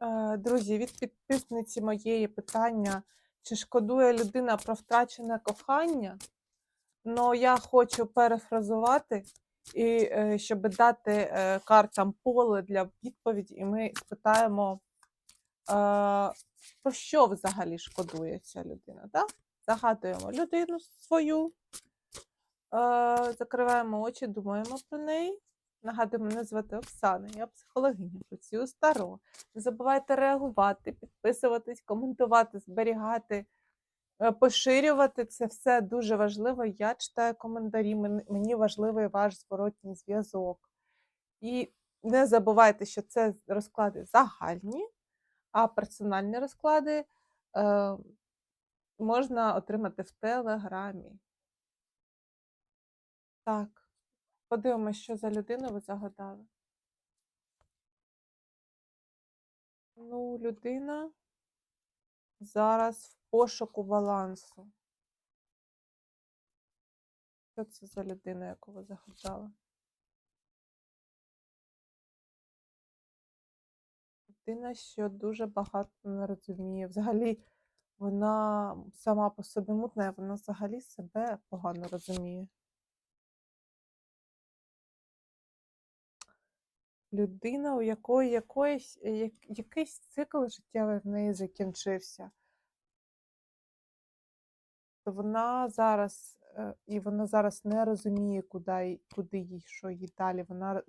Е, Друзі, від підписниці моєї питання, чи шкодує людина про втрачене кохання? Ну, я хочу перефразувати, і е, щоб дати е, картам поле для відповіді, і ми спитаємо, про що взагалі шкодує ця людина. Да? Загадуємо людину свою, закриваємо очі, думаємо про неї. Нагадую, мене звати Оксана, я психологиня, працюю старо. Не забувайте реагувати, підписуватись, коментувати, зберігати, е, поширювати. Це все дуже важливо. Я читаю коментарі, мені важливий ваш зворотній зв'язок. І не забувайте, що це розклади загальні, а персональні розклади е, можна отримати в Телеграмі. Так, подивимось, що за людину ви загадали. Ну, людина зараз в пошуку балансу. Що це за людина, яку ви загадали? Людина, що дуже багато не розуміє. Взагалі, вона сама по собі мутна, вона взагалі себе погано розуміє. Людина, у якої якоїсь, е, як- якийсь цикл життєвий в неї закінчився. То вона зараз, е, і вона зараз не розуміє, куди, куди їй, що їй далі. Вона,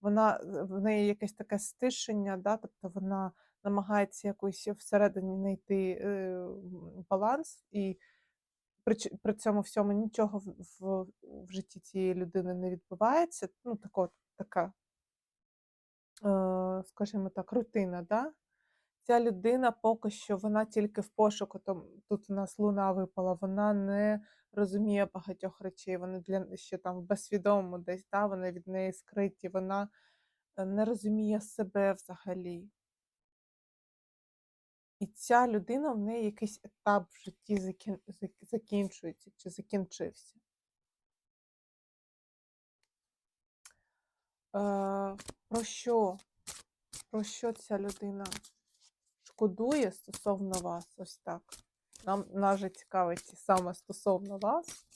вона, е, в неї якесь таке стишення, да? тобто вона намагається якось всередині знайти баланс, і при, при цьому всьому нічого в, в, в житті цієї людини не відбувається. Ну, тако, така, скажімо так, рутина. Да? Ця людина поки що вона тільки в пошуку. Там тут у нас луна випала, вона не розуміє багатьох речей. Вони для ще там в безсвідомому десь, да, вони від неї скриті. Вона е, не розуміє себе взагалі. І ця людина в неї якийсь етап в житті закін... закінчується чи закінчився. Про що? Про що ця людина шкодує стосовно вас? Ось так. Нам нас же цікавить саме стосовно вас.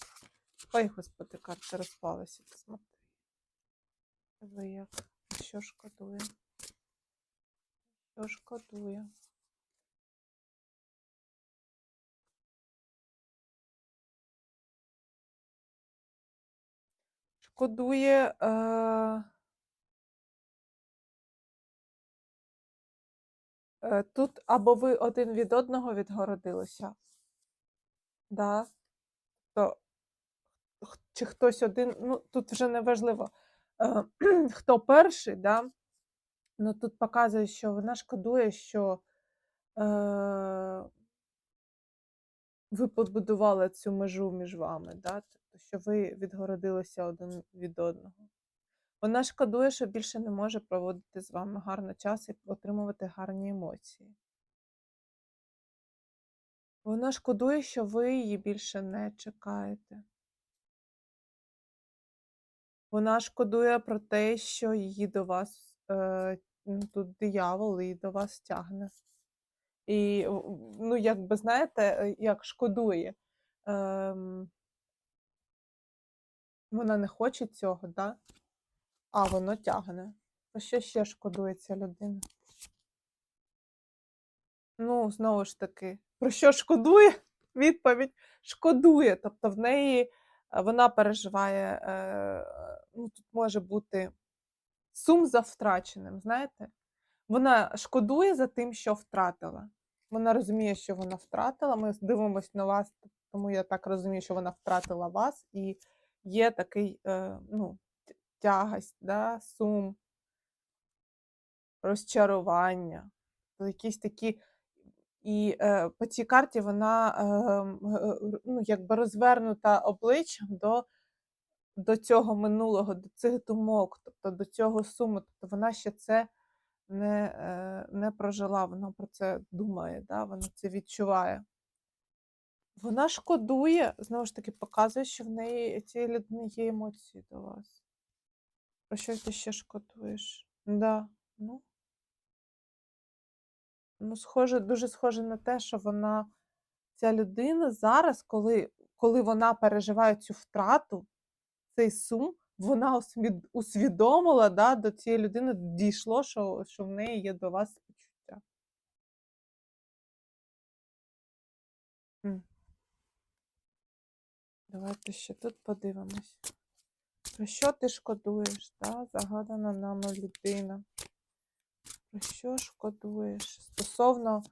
Ой, господи, карти розпалися. Посмотри. Ви як? Що шкодує? Що шкодує? Шкодує. Е... Тут або ви один від одного відгородилися, да? то чи хтось один, ну тут вже не важливо, е, хто перший, да? ну тут показує, що вона шкодує, що е, ви побудували цю межу між вами, да? що ви відгородилися один від одного. Вона шкодує, що більше не може проводити з вами гарно час і отримувати гарні емоції. Вона шкодує, що ви її більше не чекаєте. Вона шкодує про те, що її до вас, е, ну, тут диявол її до вас тягне. І, ну, якби знаєте, е, як шкодує. Ем, вона не хоче цього, да? А воно тягне. Про що ще шкодує ця людина? Ну, знову ж таки, про що шкодує? Відповідь шкодує. Тобто в неї е, вона переживає, е, ну, тут може бути сум за втраченим, знаєте? Вона шкодує за тим, що втратила. Вона розуміє, що вона втратила. Ми дивимося на вас, тому я так розумію, що вона втратила вас, і є такий е, ну, тягость, да, сум, розчарування, якісь такі. І е, по цій карті вона е, ну, якби розвернута обличчям до, до цього минулого, до цих думок, тобто до цього суму. Тобто вона ще це не, е, не прожила, вона про це думає, да? вона це відчуває. Вона шкодує, знову ж таки, показує, що в неї цієї людини є емоції до вас. Про що ти ще шкодуєш? Да, ну. Ну, схоже, дуже схоже на те, що вона, ця людина зараз, коли коли вона переживає цю втрату, цей сум, вона усвідомила, да, до цієї людини дійшло, що що в неї є до вас почуття. Давайте ще тут подивимось. Про що ти шкодуєш, да? Загадана нами людина. Про що шкодуєш? Стосовно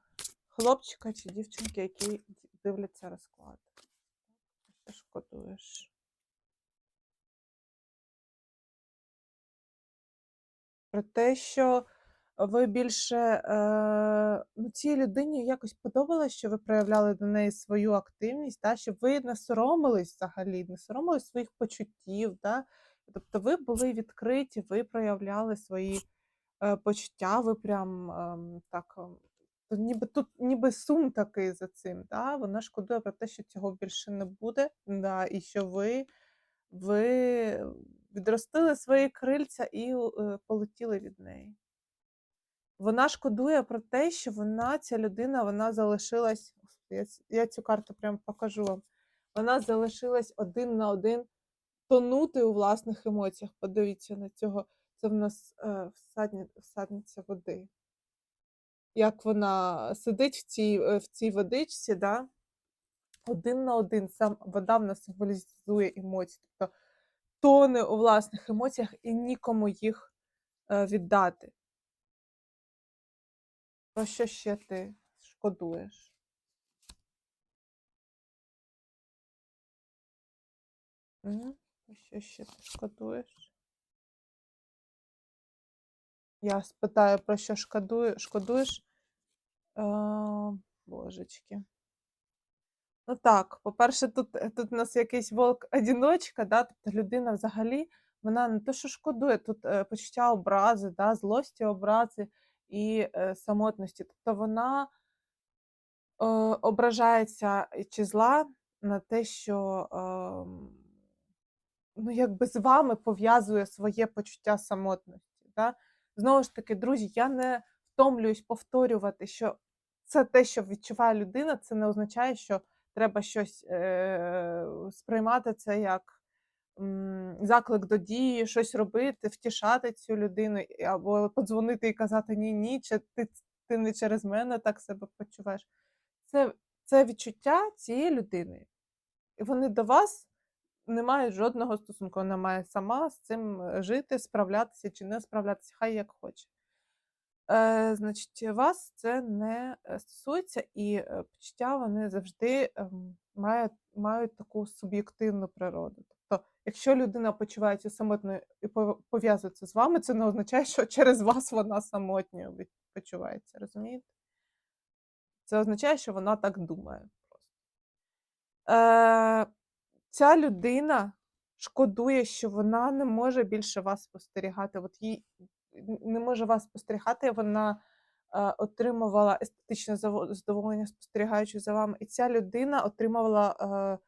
хлопчика чи дівчинки, які дивляться розклад. Про що шкодуєш? Про те, що ви більше, е, ну, цій людині якось подобалось, що ви проявляли до неї свою активність, да, щоб ви не соромились взагалі, не соромились своїх почуттів, да. Тобто ви були відкриті, ви проявляли свої, е, почуття, ви прям, ем, так, ем, то ніби тут ніби сум такий за цим, да. Вона шкодує про те, що цього більше не буде, да, і що ви ви відростили свої крильця і, е, полетіли від неї. Вона шкодує про те, що вона, ця людина, вона залишилась я я цю карту прям покажу вам. Вона залишилась один на один тонути у власних емоціях. Подивіться на цього. Це в нас, е, всадні всадниця води. Як вона сидить в цій е, в цій водичці, да, один на один. Сам вода в нас символізує емоції, тобто тоне у власних емоціях і нікому їх, е, віддати. Про що ще ти шкодуєш? Про що ще ти шкодуєш? Я спитаю, про що шкодую шкодуєш? Е, божечки. Ну так, по-перше, тут тут у нас якийсь вовк-одиночка, да, тобто людина взагалі, вона не те, що шкодує, тут, е, почуття образи, да, злості, образи і, е, самотності. Тобто вона е, ображається чи зла на те, що, ем, ну, якби з вами пов'язує своє почуття самотності, да. Знову ж таки, друзі, я не втомлююсь повторювати, що це те, що відчуває людина, це не означає, що треба щось, е, сприймати це як, заклик до дії, щось робити, втішати цю людину або подзвонити і казати: "Ні-ні, чи ти ти не через мене так себе почуваєш". Це це відчуття цієї людини. І вони до вас не мають жодного стосунку. Вона має сама з цим жити, справлятися чи не справлятися, хай як хоче. Е, Значить, вас це не стосується, і, е, почуття вони завжди, ем, мають мають таку суб'єктивну природу. Тобто, якщо людина почувається самотньою і пов пов'язується з вами, це не означає, що через вас вона самотньою почувається, розумієте? Це означає, що вона так думає просто. Е, Ця людина шкодує, що вона не може більше вас спостерігати. От їй не може вас спостерігати, вона, отримувала естетичне задоволення, спостерігаючи за вами. І ця людина отримувала, е,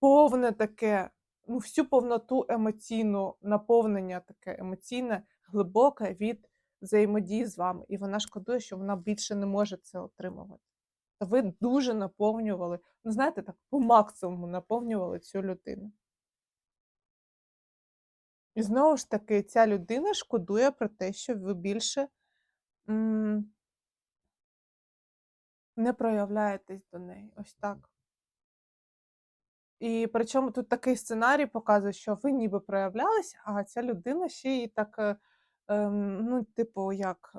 повне таке, ну, всю повноту емоційну наповнення таке емоційне, глибоке від взаємодії з вами. І вона шкодує, що вона більше не може це отримувати. Ви дуже наповнювали, ну, знаєте, так по максимуму наповнювали цю людину. І знову ж таки, ця людина шкодує про те, що ви більше не проявляєтесь до неї. Ось так. І причому тут такий сценарій показує, що ви ніби проявлялися, а ця людина ще й так, е, ем, ну, типу, як.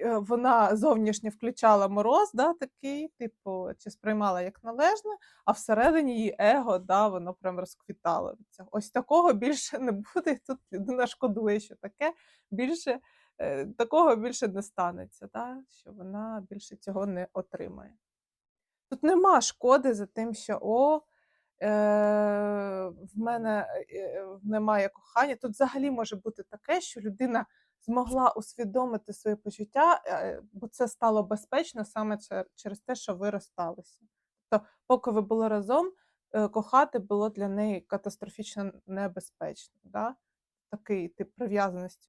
Е, вона зовнішньо включала мороз, да, такий, типу, чи сприймала як належне, а всередині її его, да, воно прям розквітало. Ось такого більше не буде. Тут людина шкодує, що таке більше е, такого більше не станеться, да, що вона більше цього не отримає. Тут нема шкоди за тим, що о, е, в мене немає кохання. Тут взагалі може бути таке, що людина змогла усвідомити свої почуття, е, бо це стало безпечно саме через те, що ви розсталися. Тобто, поки ви були разом, е, кохати було для неї катастрофічно небезпечно. Да? Такий тип прив'язаності.